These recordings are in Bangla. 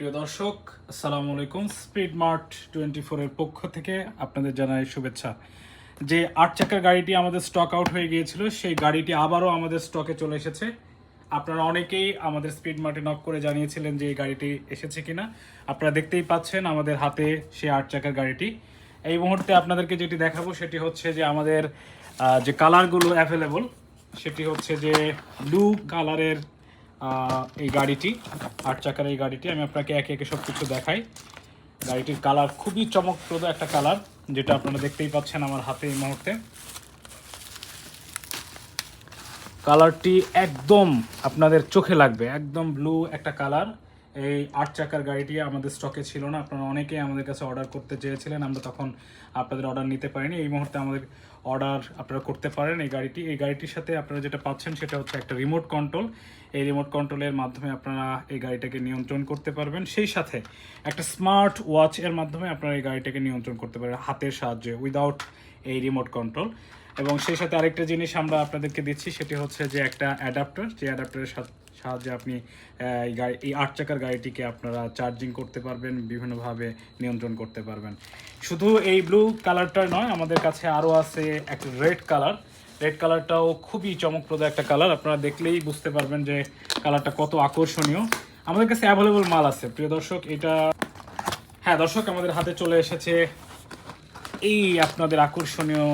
প্রিয় দর্শক, আসসালামু আলাইকুম। স্পিড মার্ট টোয়েন্টি ফোরের পক্ষ থেকে আপনাদের জানাই শুভেচ্ছা। যে আট চাকার গাড়িটি আমাদের স্টক আউট হয়ে গিয়েছিল, সেই গাড়িটি আবারও আমাদের স্টকে চলে এসেছে। আপনারা অনেকেই আমাদের স্পিড মার্টে নক করে জানিয়েছিলেন যে এই গাড়িটি এসেছে কিনা। আপনারা দেখতেই পাচ্ছেন আমাদের হাতে সেই আট চাকার গাড়িটি। এই মুহূর্তে আপনাদেরকে যেটি দেখাবো, সেটি হচ্ছে যে আমাদের যে কালারগুলো অ্যাভেলেবল সেটি হচ্ছে যে ব্লু কালারের এই গাড়িটি, আট চাকার এই গাড়িটি। আমি আপনাকে একে একে সব কিছু দেখাই। গাড়িটির কালার খুবই চমকপ্রদ একটা কালার, যেটা আপনারা দেখতেই পাচ্ছেন আমার হাতে এই মুহূর্তে। কালারটি একদম আপনাদের চোখে লাগবে, একদম ব্লু একটা কালার। এই আট চাকার গাড়িটি আমাদের স্টকে ছিল না। আপনারা অনেকেই আমাদের কাছে অর্ডার করতে চেয়েছিলেন, আমরা তখন আপনাদের অর্ডার নিতে পারিনি। এই মুহূর্তে আমাদের অর্ডার আপনারা করতে পারেন এই গাড়িটি। এই গাড়িটির সাথে আপনারা যেটা পাচ্ছেন সেটা হচ্ছে একটা রিমোট কন্ট্রোল এই রিমোট কন্ট্রোলের মাধ্যমে আপনারা এই গাড়িটাকে নিয়ন্ত্রণ করতে পারবেন। সেই সাথে একটা স্মার্ট ওয়াচ এর মাধ্যমে আপনারা এই গাড়িটাকে নিয়ন্ত্রণ করতে পারবেন হাতের সাহায্যে উইদাউট এই রিমোট কন্ট্রোল এবং সেই সাথে আরেকটা জিনিস আমরা আপনাদেরকে দিচ্ছি, সেটি হচ্ছে যে একটা অ্যাডাপ্টার যে অ্যাডাপ্টারের সাহায্যে আপনি এই গাড়ি, এই আট চাকার গাড়িটিকে আপনারা চার্জিং করতে পারবেন, বিভিন্নভাবে নিয়ন্ত্রণ করতে পারবেন। শুধু এই ব্লু কালারটা নয়, আমাদের কাছে আরও আছে একটা রেড কালার রেড কালারটাও খুবই চমকপ্রদ একটা কালার আপনারা দেখলেই বুঝতে পারবেন যে কালারটা কত আকর্ষণীয়। আমাদের কাছে অ্যাভেলেবল মাল আছে। প্রিয় দর্শক, এটা হ্যাঁ দর্শক, আমাদের হাতে চলে এসেছে এই আপনাদের আকর্ষণীয়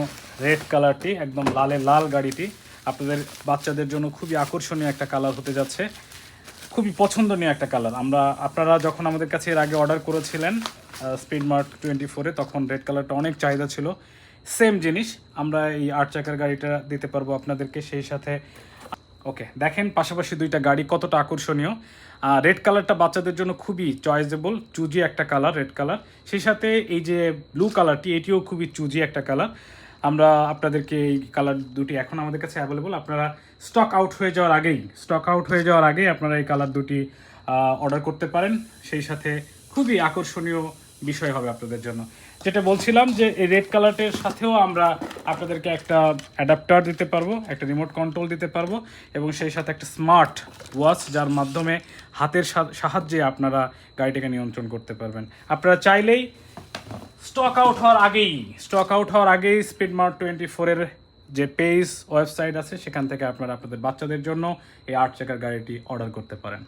রেড কালারটি একদম লালে লাল গাড়িটি। আপনাদের বাচ্চাদের জন্য খুবই আকর্ষণীয় একটা কালার হতে যাচ্ছে। খুবই পছন্দনীয় একটা কালার আমরা, আপনারা যখন আমাদের কাছে এর আগে অর্ডার করেছিলেন স্পিড মার্ট টোয়েন্টি ফোরে তখন রেড কালারটা অনেক চাহিদা ছিল। সেম জিনিস, আমরা এই আট চাকার গাড়িটা দিতে পারব আপনাদেরকে সেই সাথে। ওকে দেখেন পাশাপাশি দুইটা গাড়ি কতটা আকর্ষণীয়। আর রেড কালারটা বাচ্চাদের জন্য খুবই চয়েসেবল চুজি একটা কালার রেড কালার সেই সাথে এই যে ব্লু কালারটি এটিও খুবই চুজি একটা কালার আমরা আপনাদেরকে এই কালার দুটি এখন আমাদের কাছে অ্যাভেলেবল আপনারা স্টক আউট হয়ে যাওয়ার আগেই স্টক আউট হয়ে যাওয়ার আগেই আপনারা এই কালার দুটি অর্ডার করতে পারেন। সেই সাথে খুবই আকর্ষণীয় বিষয় হবে আপনাদের জন্য। যেটা বলছিলাম যে এই রেড কালারটের সাথেও আমরা আপনাদেরকে একটা অ্যাডাপ্টার দিতে পারব, একটা রিমোট কন্ট্রোল দিতে পারব এবং সেই সাথে একটা স্মার্ট ওয়াচ যার মাধ্যমে হাতের সাহায্যে আপনারা গাড়িটাকে নিয়ন্ত্রণ করতে পারবেন। আপনারা চাইলেই স্টক আউট হওয়ার আগেই স্টক আউট হওয়ার আগেই স্পিড মার্ট টোয়েন্টি ফোরের যে পেজ ওয়েবসাইট আছে, সেখান থেকে আপনারা আপনাদের বাচ্চাদের জন্য এই আট চাকার গাড়িটি অর্ডার করতে পারেন।